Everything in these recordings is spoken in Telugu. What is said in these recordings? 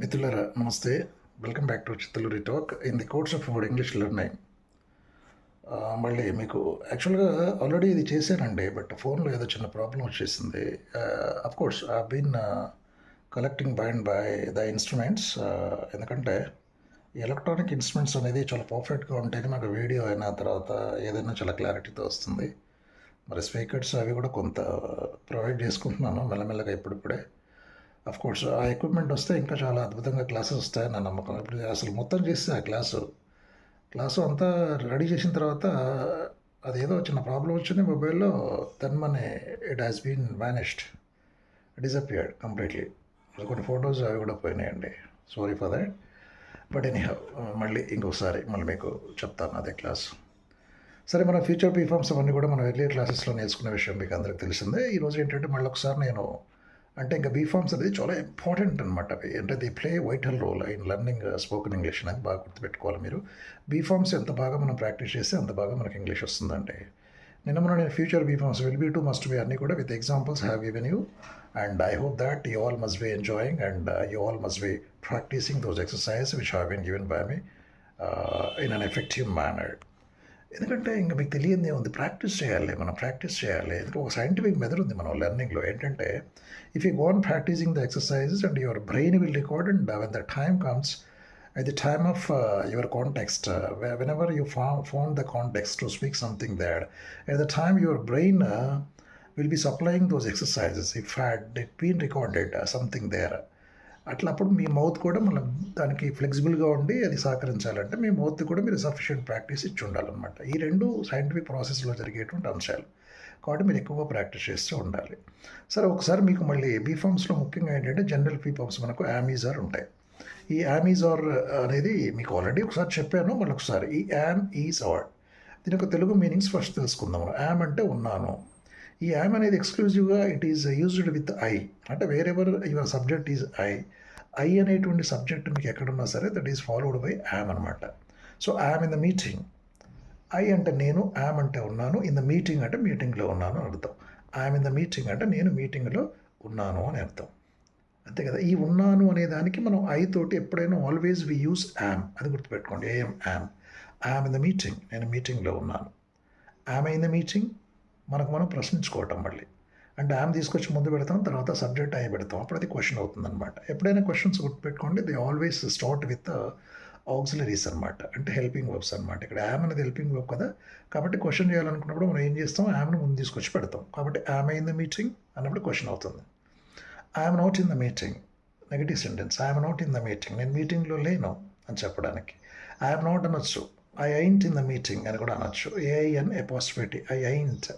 మిత్రులారా namaste. Welcome back to Chittaluri talk in the course of our English learning మళ్ళీ మీకు యాక్చువల్గా ఆల్రెడీ ఇది చేశానండి బట్ ఫోన్లో ఏదో చిన్న ప్రాబ్లం వచ్చేసింది. Of course I been collecting by and by the instruments ఎందుకంటే ఎలక్ట్రానిక్ ఇన్స్ట్రుమెంట్స్ అనేది చాలా పర్ఫెక్ట్గా ఉంటేనే నాకు వీడియో అయిన తర్వాత ఏదైనా చాలా క్లారిటీతో వస్తుంది. మరి స్పీకర్స్ అవి కూడా కొంత ప్రొవైడ్ చేసుకుంటున్నాను మెల్లమెల్లగా ఇప్పుడిప్పుడే. కోర్స్ ఆ ఎక్విప్మెంట్ వస్తే ఇంకా చాలా అద్భుతంగా క్లాసెస్ వస్తాయని నా నమ్మకం. ఇప్పుడు అసలు మొత్తం చేస్తే ఆ క్లాసు క్లాసు అంతా రెడీ చేసిన తర్వాత అదేదో చిన్న ప్రాబ్లం వచ్చింది మొబైల్లో then many it has been managed disappeared completely కొన్ని ఫొటోస్ అవి కూడా పోయినాయండి. Sorry for that but any మళ్ళీ ఇంకొకసారి మళ్ళీ మీకు చెప్తాను అదే క్లాస్ సరే మన ఫ్యూచర్ పీఫామ్స్ అవన్నీ కూడా మనం ఎర్లీ క్లాసెస్లో నేర్చుకునే విషయం మీకు అందరికి తెలిసిందే. ఈరోజు ఏంటంటే మళ్ళీ ఒకసారి నేను అంటే ఇంకా బీఫామ్స్ అనేది చాలా ఇంపార్టెంట్ అనమాట అవి. అంటే the play vital role in learning spoken English అనేది బాగా గుర్తుపెట్టుకోవాలి మీరు. బీఫామ్స్ ఎంత బాగా మనం ప్రాక్టీస్ చేస్తే అంత బాగా మనకి ఇంగ్లీష్ వస్తుందండి. నిన్న మన నేను future be forms will be to must be అన్నీ కూడా with examples have given you and I hope that you all must be enjoying and you all must be practising those exercise which have been given by me in an effective manner ఎందుకంటే ఇంకా మీకు తెలియదే ఉంది ప్రాక్టీస్ చేయాలి మనం ప్రాక్టీస్ చేయాలి ఎందుకంటే ఒక సైంటిఫిక్ మెథడ్ ఉంది మనం లెర్నింగ్లో ఏంటంటే if you gone practising the exercises and your brain will record and when the time comes at the time of uh, your context, uh, whenever you found, found the context to speak something there, at the time your brain uh, will be supplying those exercises if had it been recorded uh, something there. అట్లప్పుడు మీ మౌత్ కూడా మనం దానికి ఫ్లెక్సిబుల్గా ఉండి అది సహకరించాలంటే మీ మౌత్ కూడా మీరు సఫిషియెంట్ ప్రాక్టీస్ ఇచ్చి ఉండాలన్నమాట. ఈ రెండు సైంటిఫిక్ ప్రాసెస్లో జరిగేటువంటి అంశాలు. కాబట్టి మీరు ఎక్కువగా ప్రాక్టీస్ చేస్తూ ఉండాలి. సరే ఒకసారి మీకు మళ్ళీ బీఫామ్స్లో ముఖ్యంగా ఏంటంటే జనరల్ బీఫామ్స్ మనకు యామీజార్ ఉంటాయి. ఈ యామ్ ఆర్ అనేది మీకు ఆల్రెడీ ఒకసారి చెప్పాను మళ్ళీ ఒకసారి ఈ యామ్ ఈజ్ అవార్డ్ దీని యొక్క తెలుగు మీనింగ్స్ ఫస్ట్ తెలుసుకుందాం. యామ్ అంటే ఉన్నాను. ఈ యామ్ అనేది ఎక్స్క్లూజివ్గా it is used with I. అంటే wherever your subject is I. I అనేటువంటి సబ్జెక్ట్ మీకు ఎక్కడున్నా సరే that is followed by am అనమాట so am in the meeting I అంటే నేను యామ్ అంటే ఉన్నాను. ఇన్ ద మీటింగ్ అంటే మీటింగ్లో ఉన్నాను అని అర్థం. యామ్ ఇన్ ద మీటింగ్ అంటే నేను మీటింగ్లో ఉన్నాను అని అర్థం. అంతే కదా? ఈ ఉన్నాను అనే దానికి మనం ఐ తోటి ఎప్పుడైనా ఆల్వేస్ వి యూస్ యామ్ అది గుర్తుపెట్టుకోండి. AM am am in the meeting నేను మీటింగ్లో ఉన్నాను. యామ్ ఇన్ ద మీటింగ్ మనకు మనం ప్రశ్నించుకోవటం మళ్ళీ. అండ్ యామ్ తీసుకొచ్చి ముందు పెడతాం తర్వాత సబ్జెక్ట్ అయ్యి పెడతాం. అప్పుడు అది క్వశ్చన్ అవుతుందన్నమాట. ఎప్పుడైనా క్వశ్చన్స్ గుర్తుపెట్టుకోండి. They always start with auxiliaries అనమాట అంటే హెల్పింగ్ వర్బ్స్ అనమాట ఇక్కడ యామ్ అనేది హెల్పింగ్ వర్బ్ కదా. కాబట్టి క్వశ్చన్ చేయాలనుకున్నప్పుడు మనం ఏం చేస్తాం? యామ్ని ముందు తీసుకొచ్చి పెడతాం. కాబట్టి యామ్ ఇన్ ద మీటింగ్ అన్నప్పుడు క్వశ్చన్ అవుతుంది. I'm not in the meeting. Negative sentence. I'm not in the meeting. నేను మీటింగ్లో లేను అని చెప్పడానికి. ఐఎమ్ నాట్ అనొచ్చు. I ain't in the meeting అని కూడా అనొచ్చు. A I N a possibility I ain't.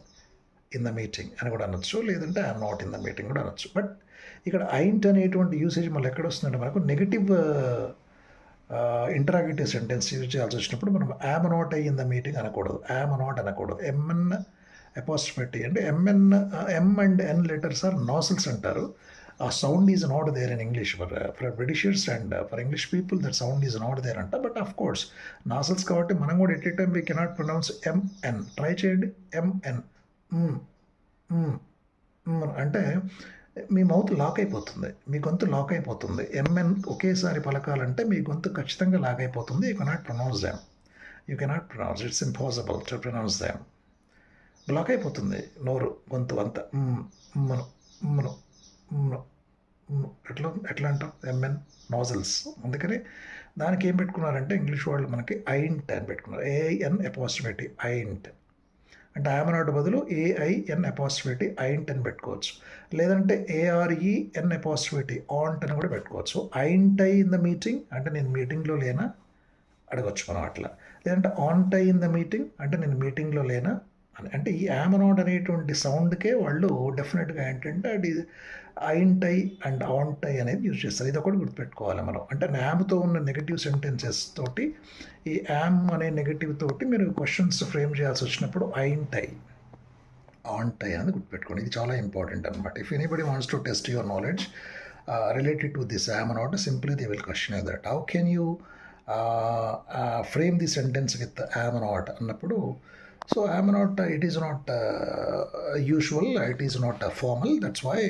In the meeting అని కూడా అనొచ్చు లేదంటే I'm not in the meeting కూడా అనొచ్చు. బట్ ఇక్కడ ఐంట్ అనేటువంటి యూసేజ్ మళ్ళీ ఎక్కడ వస్తుందంటే మనకు నెగిటివ్ ఇంటరాగేటివ్ సెంటెన్స్ యూజ్ చేయాల్సి వచ్చినప్పుడు మనం యామ్ నాట్ అయ్యి ఇన్ ద మీటింగ్ అనకూడదు. యామ్ నాట్ అనకూడదు. ఎంఎన్ ఎపాసిబిలిటీ అంటే M N M and N letters are nasals అంటారు. ఆ sound is not there in English for for Britishers and for English people that sound is not there అంట. బట్ ఆఫ్ కోర్స్ నాసల్స్ కాబట్టి మనం కూడా at time we cannot pronounce M N try చేయండి ఎంఎన్ అంటే మీ మౌత్ లాక్ అయిపోతుంది మీ గొంతు లాక్ అయిపోతుంది. ఎంఎన్ ఒకేసారి పలకాలంటే మీ గొంతు ఖచ్చితంగా లాక్ అయిపోతుంది. You cannot pronounce them you cannot pronounce it's impossible to pronounce them block అయిపోతుంది. నోరు గొంతు అంతా. మనం మనం ఎట్లా ఎట్లా అంటాం? ఎంఎన్ నాజల్స్ అందుకని దానికి ఏం పెట్టుకున్నారంటే ఇంగ్లీష్ వాళ్ళు మనకి ఐంట్ అని పెట్టుకున్నారు. ఏఐఎన్ అపాసిబిలిటీ ఐంట్ అంటే ఆమెనాట్ బదులు ఏఐఎన్ అపాసిబిలిటీ ఐంట్ అని పెట్టుకోవచ్చు. లేదంటే ఏఆర్ఈ ఎన్ అపాసిబిలిటీ ఆంట్ అని కూడా పెట్టుకోవచ్చు. Ain't I in the meeting అంటే నేను మీటింగ్లో లేనా? అడగచ్చు మనం అట్లా. లేదంటే aren't I in the meeting అంటే నేను మీటింగ్లో లేనా? అని. అంటే ఈ యామనాట్ అనేటువంటి సౌండ్కే వాళ్ళు డెఫినెట్గా ఏంటంటే అది ఐంటై అండ్ ఆంటై అనేది యూజ్ చేస్తారు. ఇది ఒకటి గుర్తుపెట్టుకోవాలి మనం. అంటే యామ్తో ఉన్న నెగటివ్ సెంటెన్సెస్ తోటి ఈ యామ్ అనే నెగటివ్ తోటి మీరు క్వశ్చన్స్ ఫ్రేమ్ చేయాల్సి వచ్చినప్పుడు ఐంటై ఆంటై అనేది గుర్తుపెట్టుకోండి. ఇది చాలా ఇంపార్టెంట్ అనమాట if anybody wants to test your knowledge related to this am అనమాట simply they will question that how can you frame the sentence with am అనమాట అన్నప్పుడు so I'm not it is not usual it is not formal that's why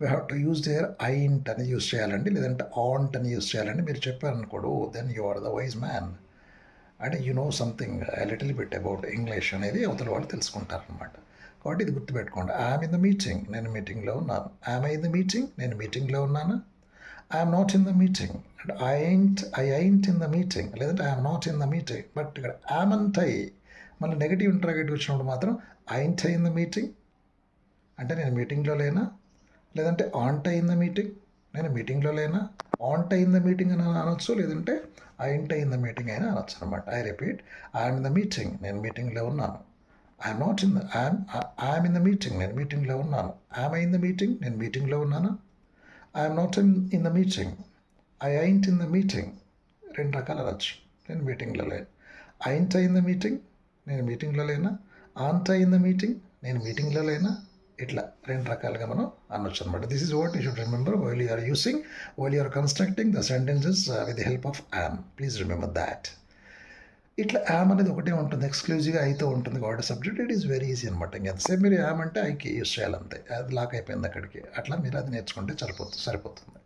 we have to use there ain't అని యూజ్ చేయాలండి. లేదంటే ఆంట్ అని యూజ్ చేయాలండి. మీరు చెప్పారనుకోడు then you are the wise man అంటే you know something little bit about English అనేది అవతల వాళ్ళు తెలుసుకుంటారనమాట కాబట్టి ఇది గుర్తుపెట్టుకోండి. ఐఎమ్ ఇన్ ద మీటింగ్ నేను మీటింగ్లో ఉన్నాను. ఐఎమ్ ఇన్ ద మీటింగ్ నేను మీటింగ్లో ఉన్నాను? I'm not in the meeting అంటే I ain't I ain't in the meeting లేదంటే I'm not in the meeting but ఇక్కడ యామంట్ ఐ మళ్ళీ నెగిటివ్ ఇంట్రాగేటివ్ వచ్చినప్పుడు మాత్రం ఐంట్ ఇన్ ద మీటింగ్ అంటే నేను మీటింగ్లో లేనా లేదంటే ఆన్ ఇన్ ద మీటింగ్ నేను మీటింగ్లో లేనా ఆన్ ఇన్ ద మీటింగ్ అని అనొచ్చు లేదంటే ఐంట్ ఇన్ ద మీటింగ్ అయినా అనొచ్చు అనమాట I repeat I'm in the meeting నేను మీటింగ్లో ఉన్నాను I'm not in the I'm I'm in the meeting నేను మీటింగ్లో ఉన్నాను ఐఎమ్ ఇన్ ద మీటింగ్ నేను మీటింగ్లో ఉన్నాను I'm not in in the meeting I ain't in the meeting రెండు రకాలు అనొచ్చు నేను మీటింగ్లో లేను ఐంట్ ఇన్ ద మీటింగ్ నేను మీటింగ్లో లేనా? ఆంట్ ఇన్ ద మీటింగ్ నేను మీటింగ్లో లేనా? ఇట్లా రెండు రకాలుగా మనం అనొచ్చు అనమాట this is what you should remember while you're using while you're constructing the sentences with help of am please remember that ఇట్లా యామ్ అనేది ఒకటే ఉంటుంది ఎక్స్క్లూజివ్గా అయితే ఉంటుంది కాబట్టి subject it is very easy అనమాట ఇంకెంతసేపు మీరు యామ్ అంటే ఐకి యూస్ చేయాలంతే. అది లాక్ అయిపోయింది అక్కడికి. అట్లా మీరు అది నేర్చుకుంటే సరిపోతుంది సరిపోతుంది.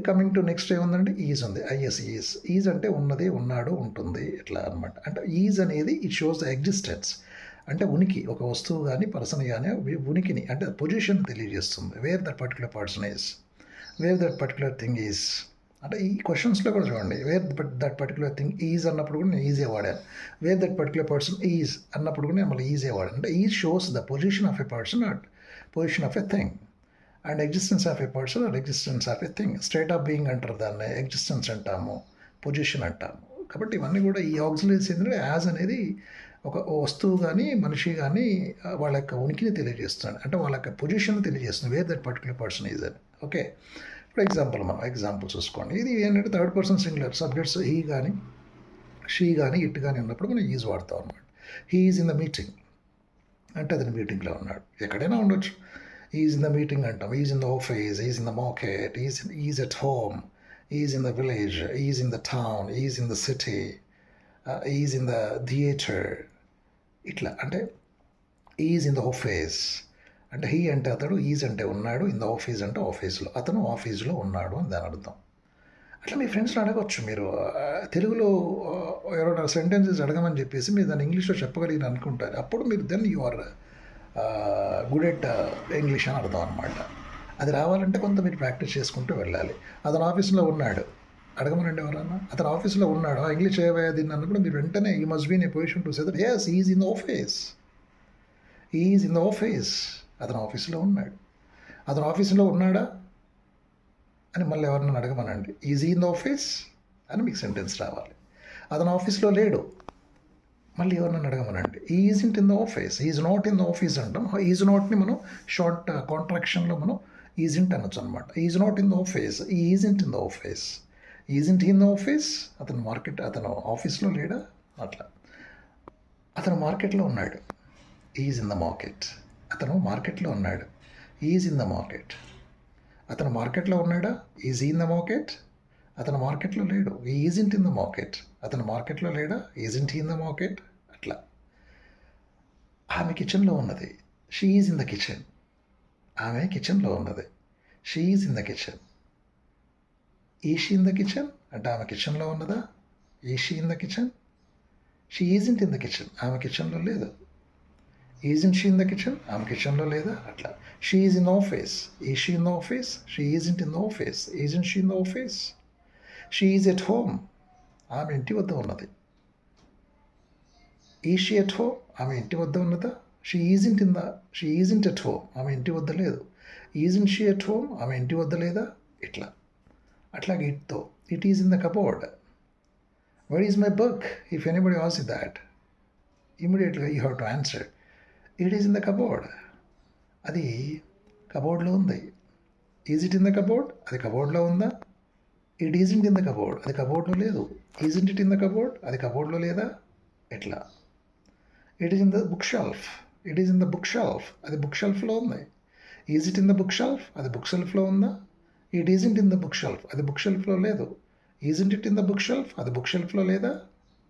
కమింగ్ టు నెక్స్ట్ ఏముందంటే ఈజ్ ఉంది. ఐఎస్ ఈజ్ ఈజ్ అంటే ఉన్నది ఉన్నాడు ఉంటుంది. ఇట్లా అనమాట అంటే ఈజ్ అనేది ఇట్ షోస్ ద ఎగ్జిస్టెన్స్ అంటే ఉనికి ఒక వస్తువు కానీ పర్సన్ కానీ ఉనికిని అంటే పొజిషన్ తెలియజేస్తుంది. Where that particular person is where that particular thing is అంటే ఈ క్వశ్చన్స్లో కూడా చూడండి. Where that particular thing is అన్నప్పుడు కూడా నేను ఈజీ వాడాను. Where that particular person is అన్నప్పుడు కూడా నేను మళ్ళీ ఈజీ వాడాను. అంటే is shows the position of a person at position of a thing and existence of a person and existence of a thing. State of being అంటారు దాన్ని ఎగ్జిస్టెన్స్ అంటాము పొజిషన్ అంటాము. కాబట్టి ఇవన్నీ కూడా ఈ ఆక్సిలరీస్ ఏంటంటే యాజ్ అనేది ఒక వస్తువు కానీ మనిషి కానీ వాళ్ళ యొక్క ఉనికిని తెలియజేస్తుంది. అంటే వాళ్ళ యొక్క పొజిషన్ తెలియజేస్తుంది where that particular person is అని ఓకే ఫర్ ఎగ్జాంపుల్ మనం ఎగ్జాంపుల్ చూసుకోండి. ఇది ఏంటంటే third person singular subjects he కానీ షీ కానీ ఇట్ కానీ ఉన్నప్పుడు మనం ఈజ్ వాడతాం అనమాట he is in the meeting అంటే అతని మీటింగ్లో ఉన్నాడు. ఎక్కడైనా ఉండొచ్చు. ఈజ్ ఇన్ ద మీటింగ్ అంటాం is in the office is in the market is is at home is in the village is in the town is in the city is in the theatre ఇట్లా అంటే ఈజ్ ఇన్ ద ఆఫీస్ అంటే హీ అంటే అతడు ఈజ్ అంటే ఉన్నాడు ఇన్ ద ఆఫీస్ అంటే ఆఫీస్లో అతను ఆఫీస్లో ఉన్నాడు అని దాని అర్థం. అట్లా మీ ఫ్రెండ్స్ని అడగవచ్చు మీరు. తెలుగులో ఎవరైనా సెంటెన్సెస్ అడగమని చెప్పేసి మీరు దాన్ని ఇంగ్లీష్లో చెప్పగలిగిన అనుకుంటారు అప్పుడు మీరు then you are good at English అని అర్థం అనమాట అది రావాలంటే కొంత మీరు ప్రాక్టీస్ చేసుకుంటూ వెళ్ళాలి. అతను ఆఫీస్లో ఉన్నాడు. అడగమనండి ఎవరన్నా? అతను ఆఫీస్లో ఉన్నాడు. ఇంగ్లీష్ ఏవే దీన్ని అన్నప్పుడు మీరు వెంటనే ఈ must been a position to say that S is in the office is in the office అతను ఆఫీస్లో ఉన్నాడు. అతను ఆఫీస్లో ఉన్నాడా? అని మళ్ళీ ఎవరినైనా అడగమనండి. Is he in the office అని మీకు సెంటెన్స్ రావాలి. అతను ఆఫీస్లో లేడు. మళ్ళీ ఎవరినైనా అడగమనండి isn't in the office is not in the office అంటాం ఈజ్ నాట్ని మనం షార్ట్ కాంట్రాక్షన్లో మనం ఈజ్ ఇంట్ అనొచ్చు అనమాట is not in the office isn't in the office isn't in the office అతను మార్కెట్ అతను ఆఫీస్లో లేడా అట్లా అతను మార్కెట్లో ఉన్నాడు ఈజ్ ఇన్ ద మార్కెట్ అతను మార్కెట్లో ఉన్నాడు ఈజ్ ఇన్ ద మార్కెట్ అతను మార్కెట్లో ఉన్నాడా ఈజ్ ఇన్ ద మార్కెట్ అతను మార్కెట్లో లేడు ఈజ్ ఇంట్ ఇన్ ద మార్కెట్ అతను మార్కెట్లో లేడా ఈజ్ ఇంట్ ఇన్ ద మార్కెట్ అట్లా ఆమె కిచెన్లో ఉన్నది she is in the kitchen ఆమె కిచెన్లో ఉన్నది she is in the kitchen is she in the kitchen అంటే ఆమె కిచెన్లో ఉన్నదా is she in the kitchen she isn't in the kitchen ఆమె కిచెన్లో లేదు isn't she in the kitchen ఆమె కిచెన్లో లేదా అట్లా she is in office is she in the office she isn't in the office isn't she in the office she is at home ఆమె ఇంటి వద్ద ఉన్నది ఈ షీ ఎట్ హోమ్ ఆమె ఇంటి వద్ద ఉన్నదా? She isn't in the she isn't at home ఆమె ఇంటి వద్ద లేదు. ఈజింట్ షీ ఎట్ హోమ్ ఆమె ఇంటి వద్ద లేదా? ఇట్లా. అట్లాగే ఇట్తో it is in the cupboard what is my book if anybody was a that ఇమీడియట్గా you have to answer it is in the cupboard అది కబోర్డ్లో ఉంది. Is it in the cupboard అది కబోర్డ్లో ఉందా? It isn't in the cupboard అది కబోర్డ్లో లేదు. Isn't it in the cupboard అది కబోర్డ్లో లేదా? ఎట్లా it is in the book shelf it is in the book shelf అది బుక్ షెల్ఫ్లో ఉంది. Is it in the book shelf అది బుక్ షెల్ఫ్లో ఉందా? It isn't in the book shelf అది బుక్ షెల్ఫ్లో లేదు. Isn't it in the book shelf అది బుక్ షెల్ఫ్లో లేదా?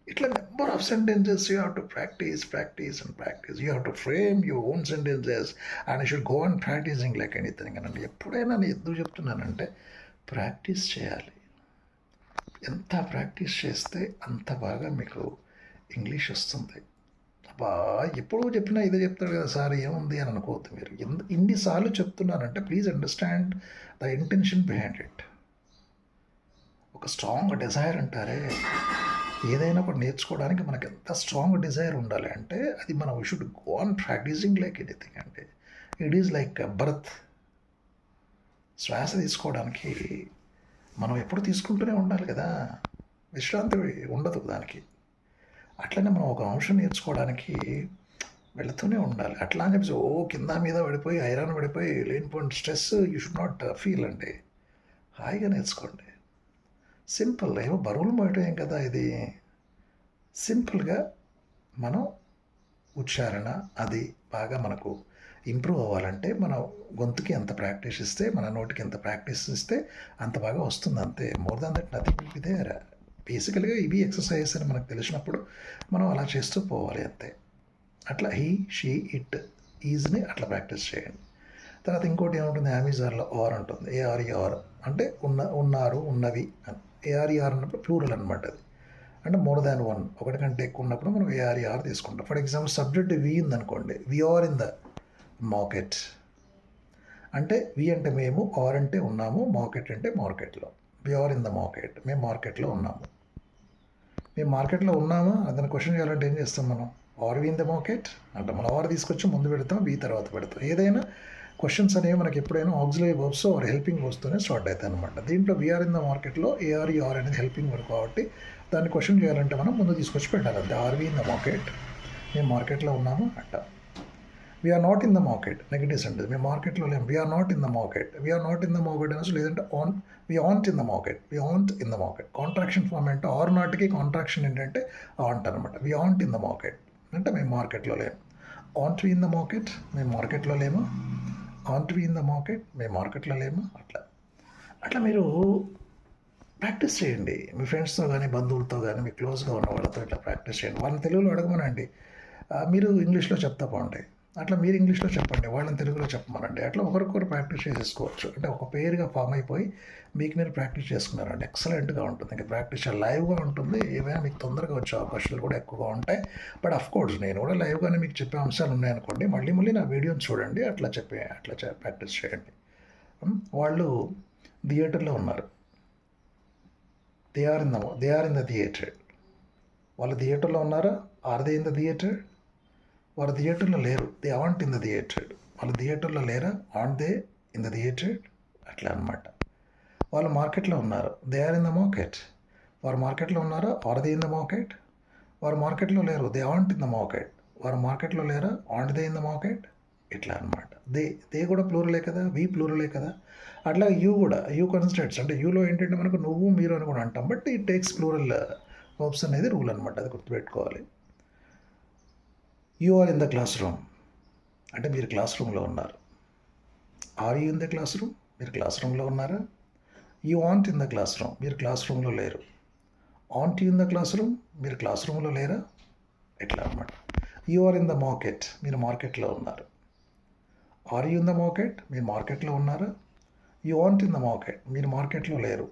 ఇట్లా number of sentences you have to practice practice and practice you have to frame your own sentences and should go and practising like anything అని ఎప్పుడైనా నేను ఎందుకు చెప్తున్నానంటే ప్రాక్టీస్ చేయాలి. ఎంత ప్రాక్టీస్ చేస్తే అంత బాగా మీకు ఇంగ్లీష్ వస్తుంది. అబ్బా ఎప్పుడో చెప్పినా ఇదే చెప్తాడు కదా సార్ ఏముంది అని అనుకోవద్దు మీరు. ఎందు ఇన్నిసార్లు చెప్తున్నానంటే please understand the intention behind it ఒక స్ట్రాంగ్ డిజైర్ అంటారే ఏదైనా ఒకటి నేర్చుకోవడానికి మనకి ఎంత స్ట్రాంగ్ డిజైర్ ఉండాలి అంటే అది మనం we should go on practising like anything అంటే ఇట్ ఈజ్ లైక్ బర్త్ శ్వాస తీసుకోవడానికి మనం ఎప్పుడు తీసుకుంటూనే ఉండాలి కదా. విశ్రాంతి ఉండదు దానికి. అట్లనే మనం ఒక అంశం నేర్చుకోవడానికి వెళుతూనే ఉండాలి. అట్లా అని చెప్పేసి ఓ కింద మీద పడిపోయి ఐరాన్ పడిపోయి లేనిపోయిన stress you should not feel అండి. హాయిగా నేర్చుకోండి. సింపుల్ ఏమో బరువులు మోయటం ఏం కదా ఇది? సింపుల్గా మనం ఉచ్చారణ అది బాగా మనకు ఇంప్రూవ్ అవ్వాలంటే మన గొంతుకి ఎంత ప్రాక్టీస్ ఇస్తే మన నోటికి ఎంత ప్రాక్టీస్ ఇస్తే అంత బాగా వస్తుంది అంతే. More than that nothing will be there బేసికల్గా ఇవి ఎక్సర్సైజ్ అని మనకు తెలిసినప్పుడు మనం అలా చేస్తూ పోవాలి అంతే. అట్లా హీ షీ ఇట్ ఈజ్ని అట్లా ప్రాక్టీస్ చేయండి. తర్వాత ఇంకోటి ఏముంటుంది? అమెజాన్లో ఆర్ ఉంటుంది. ఏఆర్ ఆర్ అంటే ఉన్న ఉన్నారు ఉన్నవి అని. ఏఆర్ఈఆర్ అన్నప్పుడు ప్లూరల్ అనమాట అది. అంటే మోర్ దాన్ వన్ ఒకటి కంటే ఎక్కువ ఉన్నప్పుడు మనం ఏఆర్ఈఆర్ తీసుకుంటాం. ఫర్ ఎగ్జాంపుల్ సబ్జెక్ట్ వి ఉందనుకోండి. We are in the market అంటే వి అంటే మేము ఆర్ అంటే ఉన్నాము మార్కెట్ అంటే మార్కెట్లో we are in the market మేము మార్కెట్లో ఉన్నాము. మేము మార్కెట్లో ఉన్నామా? అతను క్వశ్చన్ చేయాలంటే ఏం చేస్తాం మనం? Are we in the market అంటే మనం ఆర్ తీసుకొచ్చి ముందు పెడతాం వి తర్వాత పెడతాం. ఏదైనా క్వశ్చన్స్ అనేవి మనకి ఎప్పుడైనా ఆక్సిలరీ వర్బ్స్ ఆర్ హెల్పింగ్ వస్తూనే స్టార్ట్ అవుతాయి అనమాట దీంట్లో వీఆర్ ఇన్ ద మార్కెట్లో ఏఆర్ఈఆర్ అనేది హెల్పింగ్ వర్క్ కాబట్టి దాన్ని క్వశ్చన్ చేయాలంటే మనం ముందు తీసుకొచ్చి పెట్టాలి అంతే. ఆర్వీ ఇన్ ద మార్కెట్ మేము మార్కెట్లో ఉన్నాము? అంట we're not in the market negative అంటే మేము మార్కెట్లో లేము we're not in the market we're not in the market అనేసి లేదంటే on we aren't in the market we aren't in the market contraction form అంటే ఆర్ నాట్కి కాంట్రాక్షన్ ఏంటంటే ఆంట్ అనమాట we aren't in the market అంటే మేము మార్కెట్లో లేము aren't we in the market మేము మార్కెట్లో లేము aren't we in the market మేము మార్కెట్లో లేము అట్లా అట్లా మీరు ప్రాక్టీస్ చేయండి మీ ఫ్రెండ్స్తో కానీ బంధువులతో కానీ మీ క్లోజ్గా ఉన్న వాళ్ళతో ఇట్లా ప్రాక్టీస్ చేయండి వాళ్ళని తెలుగులో అడగమనండి మీరు ఇంగ్లీష్లో చెప్తా బాగుంటాయి అట్లా మీరు ఇంగ్లీష్లో చెప్పండి వాళ్ళని తెలుగులో చెప్పమనండి. అట్లా ఒకరికొకరు ప్రాక్టీస్ చేసేసుకోవచ్చు. అంటే ఒక పేరుగా ఫామ్ అయిపోయి మీకు మీరు ప్రాక్టీస్ చేసుకున్నారండి. ఎక్సలెంట్గా ఉంటుంది. ఇంకా ప్రాక్టీస్ లైవ్గా ఉంటుంది. ఏమైనా మీకు తొందరగా వచ్చే అవకాశాలు కూడా ఎక్కువగా ఉంటాయి. బట్ అఫ్ కోర్స్ నేను కూడా లైవ్గానే మీకు చెప్పే అంశాలు ఉన్నాయనుకోండి మళ్ళీ మళ్ళీ నా వీడియోని చూడండి అట్లా చెప్పే అట్లా చే- ప్రాక్టీస్ చేయండి. వాళ్ళు థియేటర్లో ఉన్నారు. They are in the they are in the theatre. వాళ్ళు థియేటర్లో ఉన్నారా? Are they in the theatre? వారు థియేటర్లో లేరు. They aren't in the theatre వాళ్ళు థియేటర్లో లేరా? ఆన్ దే ఇన్ ద థియేటర్ అట్లా అనమాట వాళ్ళు మార్కెట్లో ఉన్నారు. They are in the market వారు మార్కెట్లో ఉన్నారా? Are they in the market వారు మార్కెట్లో లేరు. They aren't in the market వారు మార్కెట్లో లేరా? Aren't they in the market ఇట్లా అనమాట దే దే కూడా ప్లూరలే కదా? వి ప్లూరలే కదా? అట్లా యూ కూడా యూ కన్స్టెంట్స్ అంటే యూలో ఏంటంటే మనకు నువ్వు మీరు అని కూడా అంటాం. బట్ ఈ టేక్స్ ప్లూరల్ వర్బ్స్ అనేది రూల్ అనమాట అది గుర్తుపెట్టుకోవాలి. You are in the class room అంటే మీరు క్లాస్ రూమ్లో ఉన్నారు. Are you in the class room మీరు క్లాస్ రూమ్లో ఉన్నారా? You aren't in the class room మీరు క్లాస్ రూమ్లో లేరు. Aren't in the class room మీరు క్లాస్ రూమ్లో లేరా? ఎట్లా అనమాట you are in the market మీరు మార్కెట్లో ఉన్నారు. Are you in the market మీరు మార్కెట్లో ఉన్నారా? You aren't in the market మీరు మార్కెట్లో లేరు.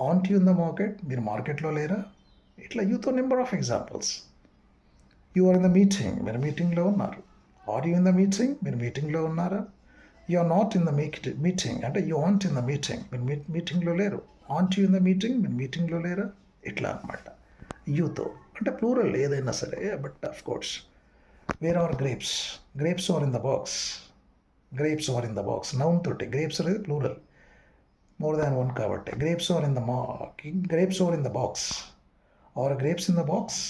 Aren't you in the market మీరు మార్కెట్లో లేరా? ఇట్లా యూతో number of examples you are in the meeting మీరు మీటింగ్లో ఉన్నారు. Are you in the meeting మీరు మీటింగ్లో ఉన్నారా you are not in the meeting అంటే you aren't in the meeting మీరు మీ మీటింగ్లో లేరు aren't you in the meeting మీరు మీటింగ్లో లేరా ఇట్లా అనమాట యూతో అంటే ప్లూరల్ ఏదైనా సరే but of course where are grapes grapes are in the box grapes are in the box noun తోటి గ్రేప్స్ అనేది ప్లూరల్ మోర్ దాన్ వన్ కాబట్టి గ్రేప్స్ ఆర్ ఇన్ ద మా grapes are in the box are grapes in the box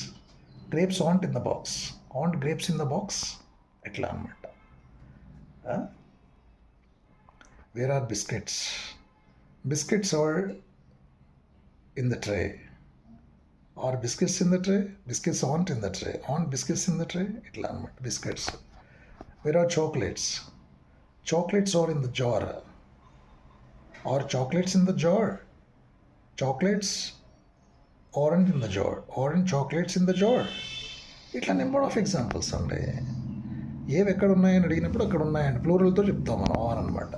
grapes aren't in the box aren't grapes in the box ఎట్లా అనమాట where are biscuits biscuits are in the tray are biscuits in the tray biscuits aren't in the tray aren't biscuits in the tray ఇట్లా అనమాట biscuits where are chocolates chocolates are in the jar are chocolates in the jar chocolates aren't in the jar aren't chocolates in the jar ఇట్లా నెంబర్ ఆఫ్ ఎగ్జాంపుల్స్ అండి ఏవి ఎక్కడ ఉన్నాయని అడిగినప్పుడు అక్కడ ఉన్నాయని ప్లూరల్తో చెప్తాం మనం ఆన్ అనమాట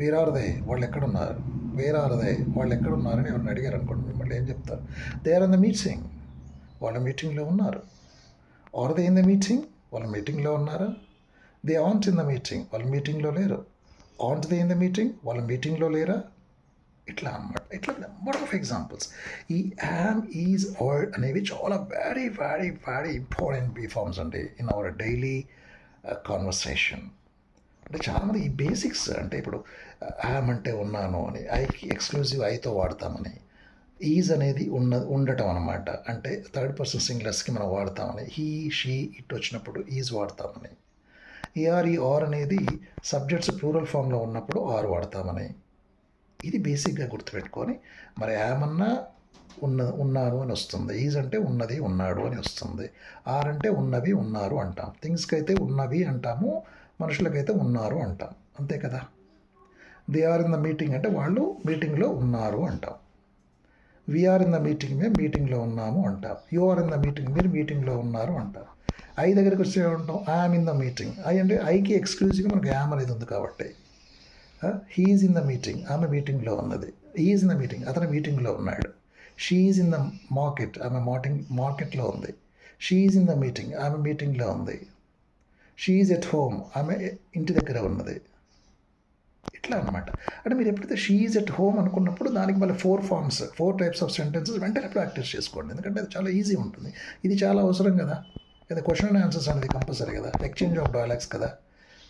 వేరారదే వాళ్ళు ఎక్కడున్నారు? వేరారదే వాళ్ళు ఎక్కడున్నారని ఎవరిని అడిగారు అనుకోండి మిమ్మల్ని ఏం చెప్తారు? They are in the meeting వాళ్ళ మీటింగ్లో ఉన్నారు. Are they in the meeting వాళ్ళ మీటింగ్లో ఉన్నారా? They aren't in the meeting వాళ్ళ మీటింగ్లో లేరు. Aren't they in the meeting వాళ్ళ మీటింగ్లో లేరా? ఇట్లా అనమాట ఇట్లా నెంబర్ ఆఫ్ ఎగ్జాంపుల్స్ ఈ యామ్ ఈజ్ వర్డ్ అనేవి చాలా very very very important be forms అండి. ఇన్ అవర్ డైలీ కాన్వర్సేషన్ అంటే చాలామంది ఈ బేసిక్స్ అంటే ఇప్పుడు యామ్ అంటే ఉన్నాను అని ఐకి ఎక్స్క్లూజివ్ ఐతో వాడతామని. ఈజ్ అనేది ఉన్న ఉండటం అనమాట అంటే థర్డ్ పర్సన్ సింగ్లర్స్కి మనం వాడతామని హీ షీ ఇట్ వచ్చినప్పుడు ఈజ్ వాడతామని. ఏఆర్ ఈ ఆర్ అనేది సబ్జెక్ట్స్ ప్లూరల్ ఫామ్లో ఉన్నప్పుడు ఆర్ వాడతామని. ఇది బేసిక్గా గుర్తుపెట్టుకొని మరి ఏమన్నా ఉన్న ఉన్నారు అని వస్తుంది. ఈజ్ అంటే ఉన్నది ఉన్నాడు అని వస్తుంది. ఆర్ అంటే ఉన్నవి ఉన్నారు అంటాం. థింగ్స్కి అయితే ఉన్నవి అంటాము మనుషులకైతే ఉన్నారు అంటాం. అంతే కదా? They are in the meeting అంటే వాళ్ళు మీటింగ్లో ఉన్నారు అంటాం. వీఆర్ ఇన్ ద మీటింగ్ మేము మీటింగ్లో ఉన్నాము అంటాం. You are in the meeting మీరు మీటింగ్లో ఉన్నారు అంటారు ఐ దగ్గరికి వచ్చే ఉంటాం I'm in the meeting I అంటే ఐకి ఎక్స్క్లూజివ్గా మనకు యామ్ అనేది ఉంది కాబట్టి. హీఈస్ ఇన్ ద మీటింగ్ ఆమె మీటింగ్లో ఉన్నది. ఈజ్ ఇన్ ద మీటింగ్ అతను మీటింగ్లో ఉన్నాడు. షీఈస్ ఇన్ ద మార్కెట్ ఆమె మార్టింగ్ మార్కెట్లో ఉంది. షీఈస్ ఇన్ ద మీటింగ్ ఆమె మీటింగ్లో ఉంది. షీఈస్ ఎట్ హోమ్ ఆమె ఇంటి దగ్గర ఉన్నది. ఇట్లా అనమాట అంటే మీరు ఎప్పుడైతే షీఈస్ ఎట్ హోమ్ అనుకున్నప్పుడు దానికి మళ్ళీ four forms four types of sentences వెంటనే ప్రాక్టీస్ చేసుకోండి. ఎందుకంటే అది చాలా ఈజీ ఉంటుంది. ఇది చాలా అవసరం కదా. లేదా క్వశ్చన్ అండ్ ఆన్సర్స్ అనేది కంపల్సరీ కదా. ఎక్స్చేంజ్ ఆఫ్ డైలాగ్స్ కదా.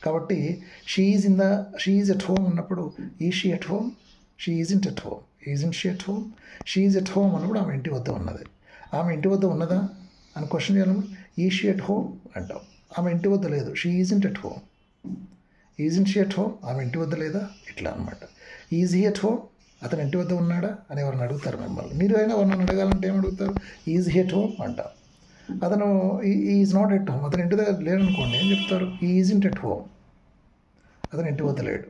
కాబట్టి she's in the she's at home ఉన్నప్పుడు is she at home she is isn't at home isn't she at home she is at home అన్నప్పుడు ఆమె ఇంటి వద్ద ఉన్నది. ఆమె ఇంటి వద్ద ఉన్నదా? అని క్వశ్చన్ చేయాలన్నప్పుడు ఈ షీ ఎట్ హోమ్ అంటాం ఆమె ఇంటి వద్ద లేదు. She isn't at home isn't she at home ఆమె ఇంటి వద్ద లేదా? ఇట్లా అనమాట ఈజీ అట్ హోమ్ అతను ఇంటి వద్ద ఉన్నాడా? అని ఎవరిని అడుగుతారు మిమ్మల్ని. మీరు అయినా ఎవరిని అడగాలంటే ఏం అడుగుతారు? ఈజీ ఎట్ హోమ్ అంటాం అతను ఈజ్ నాట్ ఎట్ హోమ్ అతను ఇంటి దగ్గర లేడనుకోండి ఏం చెప్తారు? ఈజింట్ ఎట్ హోమ్ అతను ఇంటి వద్ద లేడు.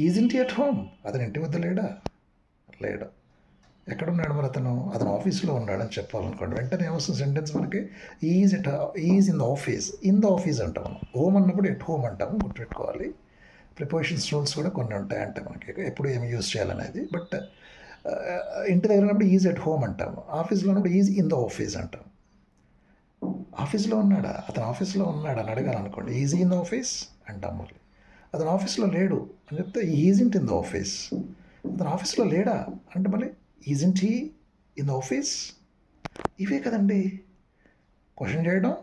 ఈజింట్ ఎట్ హోమ్ అతను ఇంటి వద్ద లేడా? లేడు. ఎక్కడున్నాడు మరి అతను? అతను ఆఫీస్లో ఉన్నాడని చెప్పాలనుకోండి. వెంటనే ఏమొస్తుంది సెంటెన్స్ మనకి is at is in the office in the office అంటాం. మనం హోమ్ అన్నప్పుడు ఎట్ హోమ్ అంటాము గుర్తుపెట్టుకోవాలి. ప్రిపోజిషన్స్ రూల్స్ కూడా కొన్ని ఉంటాయి అంటే మనకి. ఎప్పుడు ఏమి యూజ్ చేయాలనేది. బట్ uh, uh, ఇంటి దగ్గర ఉన్నప్పుడు ఈజ్ ఎట్ హోమ్ అంటాము. ఆఫీస్లో ఉన్నప్పుడు ఈజ్ ఇన్ ద ఆఫీస్ అంటాం. ఆఫీస్లో ఉన్నాడా? అతను ఆఫీస్లో ఉన్నాడా అని అడగాలనుకోండి. Is he in the office అంటాం మళ్ళీ. అతను ఆఫీస్లో లేడు అని చెప్తే ఈజింట్ ఇన్ ద ఆఫీస్ అతను ఆఫీస్లో లేడా? అంటే మళ్ళీ isn't he in the office ఇవే కదండి. క్వశ్చన్ చేయడం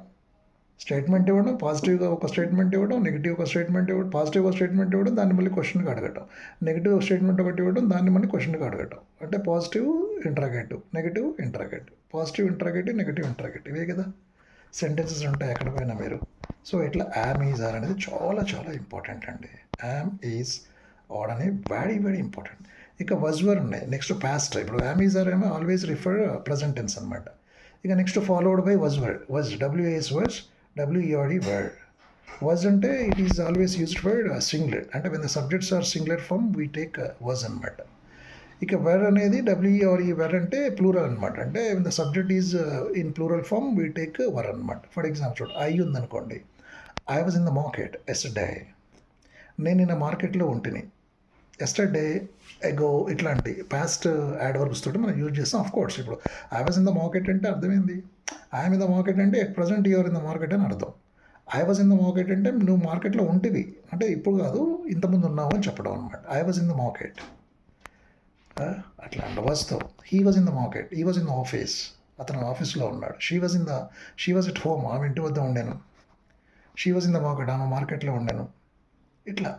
స్టేట్మెంట్ ఇవ్వడం పాజిటివ్గా ఒక స్టేట్మెంట్ ఇవ్వడం నెగిటివ్ ఒక స్టేట్మెంట్ ఇవ్వడం పాజిటివ్ ఒక స్టేట్మెంట్ ఇవ్వడం దాన్ని మళ్ళీ క్వశ్చన్కి అడగటం. నెగిటివ్ స్టేట్మెంట్ ఒకటి ఇవ్వడం దాన్ని మళ్ళీ క్వశ్చన్కి అడగటం. అంటే positive interrogative negative interrogative positive interrogative negative interrogative ఇవే కదా. సెంటెన్సెస్ ఉంటాయి ఎక్కడ పోయినా మీరు. సో ఇట్లా యామ్ ఈజ్ ఆర్ అనేది చాలా చాలా ఇంపార్టెంట్ అండి. యామ్ ఈజ్ ఆర్ అనేది వెరీ వెరీ ఇంపార్టెంట్ ఇక వజ్వర్ ఉన్నాయి. నెక్స్ట్ పాస్ట్ ఇప్పుడు యామ్ ఆర్ ఏమో ఆల్వేస్ రిఫర్ ప్రజెంట్ టెన్స్ అనమాట ఇక next followed by was was W S words W E R D word was అంటే it is always used for singular అంటే when the subjects are singular form we take was అనమాట ఇక వెర్ అనేది డబ్ల్యూఆర్ ఈ వెర్ అంటే ప్లూరల్ అనమాట అంటే the subject is in plural form we take were అనమాట ఫర్ ఎగ్జాంపుల్ చూడు ఐ ఉందనుకోండి. I was in the market yesterday నేను నిన్న మార్కెట్లో ఉంటుని. ఎస్టర్డే ఎగో ఇట్లాంటి పాస్ట్ యాడ్ వర్బ్స్ తోటి మనం యూజ్ చేస్తాం ఆఫ్ కోర్స్ ఇప్పుడు I was in the market అంటే అర్థమైంది. ఐఎమ్ ఇన్ ద మార్కెట్ అంటే present you're in the market అని అర్థం. I was in the market అంటే నువ్వు మార్కెట్లో ఉంటివి. అంటే ఇప్పుడు కాదు ఇంతకుముందు ఉన్నావు అని చెప్పడం అనమాట I was in the market అట్లా అంటే వాజ్తో he was in the market he was in the office అతను ఆఫీస్లో ఉన్నాడు. She was in the she was at home ఆమె ఇంటి వద్ద ఉండాను. She was in the market ఆమె మార్కెట్లో ఉండాను. ఇట్లా.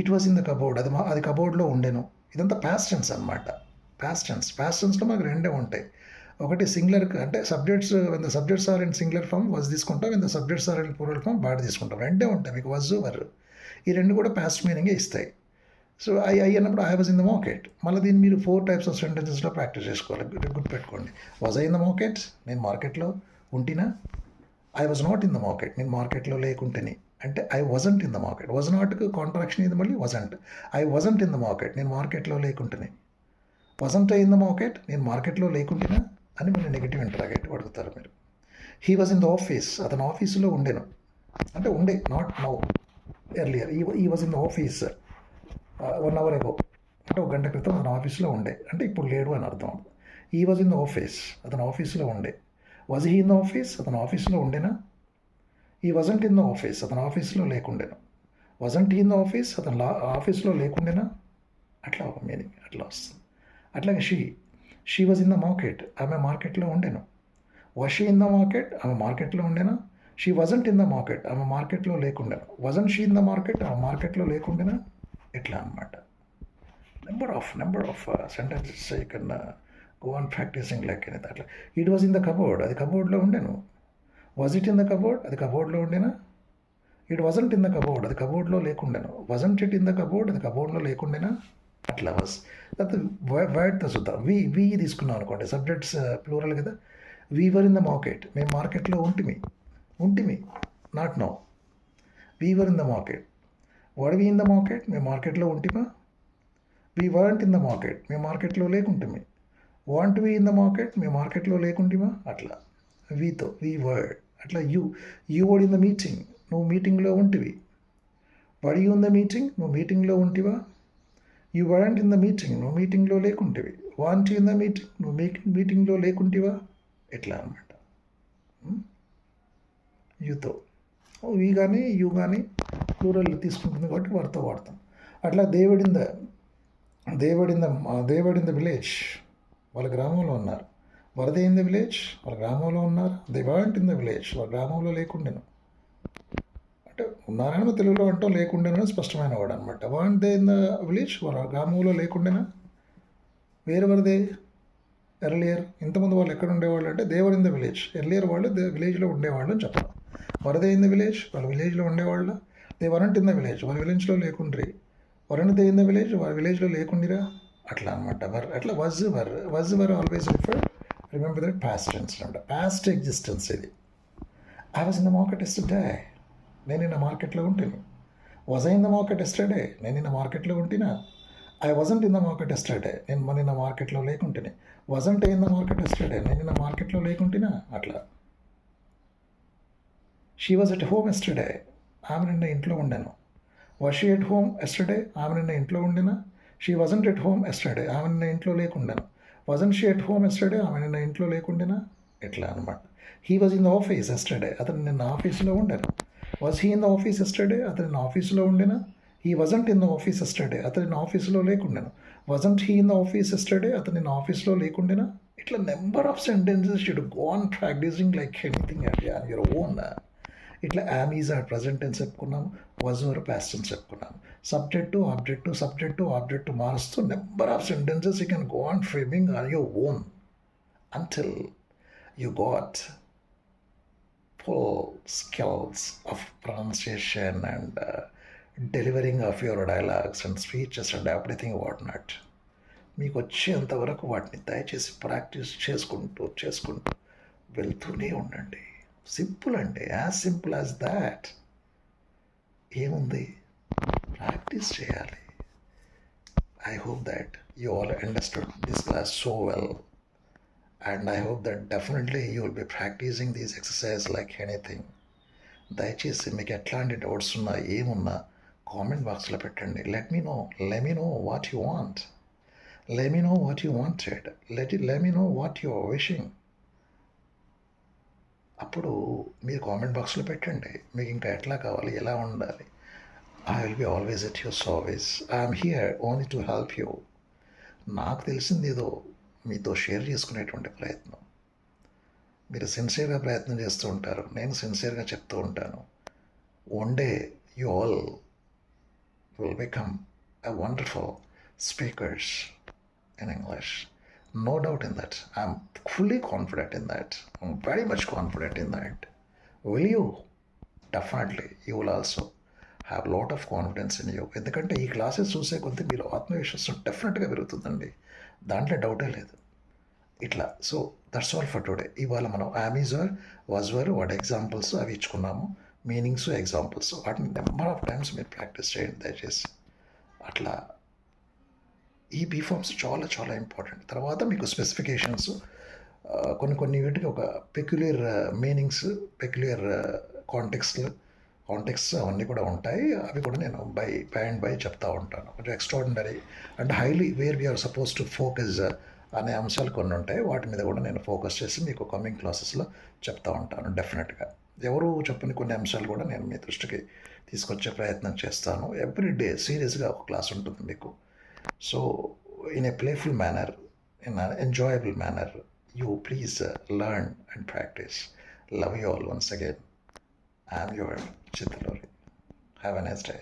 It was in the cupboard అది మా అది కబోర్డ్లో ఉండేను. ఇదంతా ప్యాస్టెన్స్ అనమాట ప్యాస్టెన్స్ ప్యాస్టెన్స్లో మాకు రెండే ఉంటాయి. ఒకటి సింగులర్ అంటే subjects when the subjects are in singular form was తీసుకుంటాం. When the subjects are in plural form bad తీసుకుంటాం. రెండే ఉంటాయి. మీకు వజ్ వర్ ఈ రెండు కూడా పాస్ట్ మీనింగే ఇస్తాయి. సో ఐ ఐ అన్నప్పుడు I was in the market మళ్ళీ దీన్ని మీరు ఫోర్ టైప్స్ ఆఫ్ సెంటెన్సెస్లో ప్రాక్టీస్ చేసుకోవాలి. గుర్తుపెట్టుకోండి. Was I in the market నేను మార్కెట్లో ఉంటినా? I was not in the market నేను మార్కెట్లో లేకుంటేనే. అంటే I wasn't in the market was నాట్కు contraction ఇది మళ్ళీ wasn't I wasn't in the market నేను మార్కెట్లో లేకుంటేనే. వజంట్ ఇన్ ద మార్కెట్ నేను మార్కెట్లో లేకుంటేనా? అని మీరు నెగిటివ్ ఇంటరాగేటివ్ అడుగుతారు మీరు. He was in the office అతను ఆఫీసులో ఉండేను. అంటే ఉండే not now earlier he he was in the office one hour ago అంటే ఒక గంట క్రితం అతను ఆఫీస్లో ఉండే. అంటే ఇప్పుడు లేడు అని అర్థం ఈ వాజ్ ఇన్ ద ఆఫీస్ అతను ఆఫీస్లో ఉండే. Was he in the office అతను ఆఫీస్లో ఉండేనా? ఈ వజంట్ ఇన్ ద ఆఫీస్ అతను ఆఫీస్లో లేకుండేను. వజంట్ ఇన్ ద ఆఫీస్ అతను లా ఆఫీస్లో లేకుండేనా? అట్లా ఒక మీనింగ్ అట్లా వస్తుంది. అట్లాగే she she was in the market ఆమె మార్కెట్లో ఉండేను. Was she in the market ఆమె మార్కెట్లో ఉండేనా? She wasn't in the market ఆమె మార్కెట్లో లేకుండేను. Wasn't she in the market ఆమె మార్కెట్లో లేకుండేనా? ఇట్లా అనమాట number of number of sentences you can go on practicing like అనేది అట్లా. It was in the cupboard అది కబోర్డ్లో ఉండేను. Was it in the cupboard అది కబోర్డ్లో ఉండేనా? It wasn't in the cupboard అది కబోర్డ్లో లేకుండాను? Wasn't it in the cupboard అది కబోర్డ్లో లేకుండేనా? అట్లా వాజ్ తర్వాత వర్డ్తో చూద్దాం వి వి తీసుకున్నాం అనుకోండి. సబ్జెక్ట్స్ ప్లూరల్ uh, కదా. We were in the market మేము మార్కెట్లో ఉంటిమి. ఉంటిమి. Not no we were in the market were we in the market మేము మార్కెట్లో ఉంటిమా? We weren't in the market మేము మార్కెట్లో లేకుంటిమి. Weren't we in the market మేము మార్కెట్లో లేకుంటిమా? అట్లా. వీతో వీ వర్డ్ అట్లా you you were in the meeting నువ్వు మీటింగ్లో ఉంటివి. Were you in the meeting నువ్వు మీటింగ్లో ఉంటివా? You weren't in the meeting నువ్వు మీటింగ్లో లేకుంటివి. వాంట్ ఇన్ ద మీటింగ్ నువ్వు మీటింగ్ మీటింగ్లో లేకుంటివా? ఎట్లా అనమాట యూతో వీ కానీ యూ కానీ ప్లూరల్ తీసుకుంటుంది కాబట్టి వారితో వాడతాం. అట్లా దేవుడింద దేవుడింద దేవుడింద దేవుడి ద ద విలేజ్ వాళ్ళ గ్రామంలో ఉన్నారు. వరద ఇన్ ద విలేజ్? వాళ్ళ గ్రామంలో ఉన్నారు. They weren't in the village. వాళ్ళ గ్రామంలో లేకుండాను. అంటే ఉన్నారని తెలుగులో అంటాం లేకుండానని స్పష్టమైన వాడు అనమాట weren't they in the village? వాళ్ళ గ్రామంలో లేకుండేనా? వేరే వరదే? ఎర్లియర్ ఇంతమంది వాళ్ళు ఎక్కడ ఉండేవాళ్ళు అంటే they were in the village. Earlier వాళ్ళు దే విలేజ్లో ఉండేవాళ్ళు అని చెప్పడం వరదే ఇన్ ద విలేజ్? వాళ్ళ విలేజ్లో ఉండేవాళ్ళు? They weren't in the village. వాళ్ళ విలేజ్లో లేకుండ్రి. Weren't they in the village? వాళ్ళ విలేజ్లో లేకుండిరా? అట్లా అనమాట వర్ అట్లా was were. Was were always refer remember that past tense అనమాట పాస్ట్ ఎగ్జిస్టెన్స్ ఇది. I was in the market yesterday నేను నిన్న మార్కెట్లో ఉంటాను. Was in the market yesterday నేను నిన్న మార్కెట్లో ఉంటేనా? I wasn't in the market yesterday నేను నిన్న మార్కెట్లో లేకుంటేనే. Wasn't in the market yesterday నేను నిన్న మార్కెట్లో లేకుంటేనా? అట్లా. She was at home yesterday ఆమె నిన్న ఇంట్లో ఉండాను. Was she at home yesterday ఆమె నిన్న ఇంట్లో ఉండినా? She wasn't at home yesterday ఆమె నిన్న ఇంట్లో లేకుండాను. Wasn't she at home yesterday ఆమె నిన్న ఇంట్లో లేకుండేనా? ఎట్లా అనమాట. He was in the office yesterday అతను నిన్న ఆఫీస్లో ఉండాను? Was he in the office yesterday అతను నిన్న ఆఫీస్లో ఉండేనా? He wasn't in the office yesterday అతను నిన్న ఆఫీస్లో లేకుండాను? Wasn't he in the office yesterday అతను నిన్న ఆఫీస్లో లేకుండేనా? ఇట్లా number of sentences should go on practising like anything అండి యువర్ ఓన్ ఇట్లా యామీజ్ ఆర్ ప్రజెంట్ అని చెప్పుకున్నాం వజ్ ఆర్ పాస్ట్ అని చెప్పుకున్నాం. సబ్జెక్టు ఆబ్జెక్టు సబ్జెక్టు ఆబ్జెక్టు మారుస్తూ number of sentences you can go on framing on your own until you got full skills of pronunciation and delivering of your dialogues and speeches and everything what not మీకు వచ్చేంతవరకు వాటిని దయచేసి ప్రాక్టీస్ చేసుకుంటూ చేసుకుంటూ వెళ్తూనే ఉండండి. సింపుల్ అండి యాజ్ సింపుల్ యాజ్ దాట్ ఏముంది? ప్రాక్టీస్ చేయాలి. I hope that you all understood this class so well and I hope that definitely you will be practicing these exercise like anything దయచేసి మీకు ఎట్లాంటి డౌట్స్ ఉన్నా ఏమున్నా కామెంట్ బాక్స్లో పెట్టండి. Let me know let me know what you want let me know what you wanted let let me know what you are wishing అప్పుడు మీరు కామెంట్ బాక్స్లో పెట్టండి. మీకు ఇంకా ఎట్లా కావాలి ఎలా ఉండాలి? I will be always at your service I'm here only to help you నాకు తెలిసింది ఏదో మీతో షేర్ చేసుకునేటువంటి ప్రయత్నం. మీరు సిన్సియర్గా ప్రయత్నం చేస్తూ ఉంటారు. నేను సిన్సియర్గా చెప్తూ ఉంటాను. One day you all will become a wonderful speakers in English no doubt in that I'm fully confident in that I'm very much confident in that will you definitely you will also have lot of confidence in you ఎందుకంటే ఈ క్లాసెస్ చూసే కొద్దీ మీరు ఆత్మవిశ్వాసం డెఫినెట్గా పెరుగుతుందండి. దాంట్లో డౌటే లేదు. ఇట్లా. So that's all for today ఇవాళ మనం am is are was were వాటి ఎగ్జాంపుల్స్ అవి ఇచ్చుకున్నాము. మీనింగ్స్ ఎగ్జాంపుల్స్ వాటిని నెంబర్ ఆఫ్ టైమ్స్ మీరు ప్రాక్టీస్ చేయండి. దయచేసి. అట్లా ఈ బీ ఫార్మ్స్ చాలా చాలా ఇంపార్టెంట్ తర్వాత మీకు స్పెసిఫికేషన్స్ కొన్ని కొన్ని వీటికి ఒక peculiar meanings peculiar context context అవన్నీ కూడా ఉంటాయి. అవి కూడా నేను బై బై అండ్ బై చెప్తా ఉంటాను. కొంచెం extraordinary and highly where we are supposed to focus అనే అంశాలు కొన్ని ఉంటాయి. వాటి మీద కూడా నేను ఫోకస్ చేసి మీకు కమింగ్ క్లాసెస్లో చెప్తా ఉంటాను డెఫినెట్గా ఎవరు చెప్పని కొన్ని అంశాలు కూడా నేను మీ దృష్టికి తీసుకొచ్చే ప్రయత్నం చేస్తాను. ఎవ్రీ డే సీరియస్గా ఒక క్లాస్ ఉంటుంది మీకు. So, in a playful manner, in an enjoyable manner, you please uh, learn and practice. Love you all once again. I am your Chitralori. Have a nice day.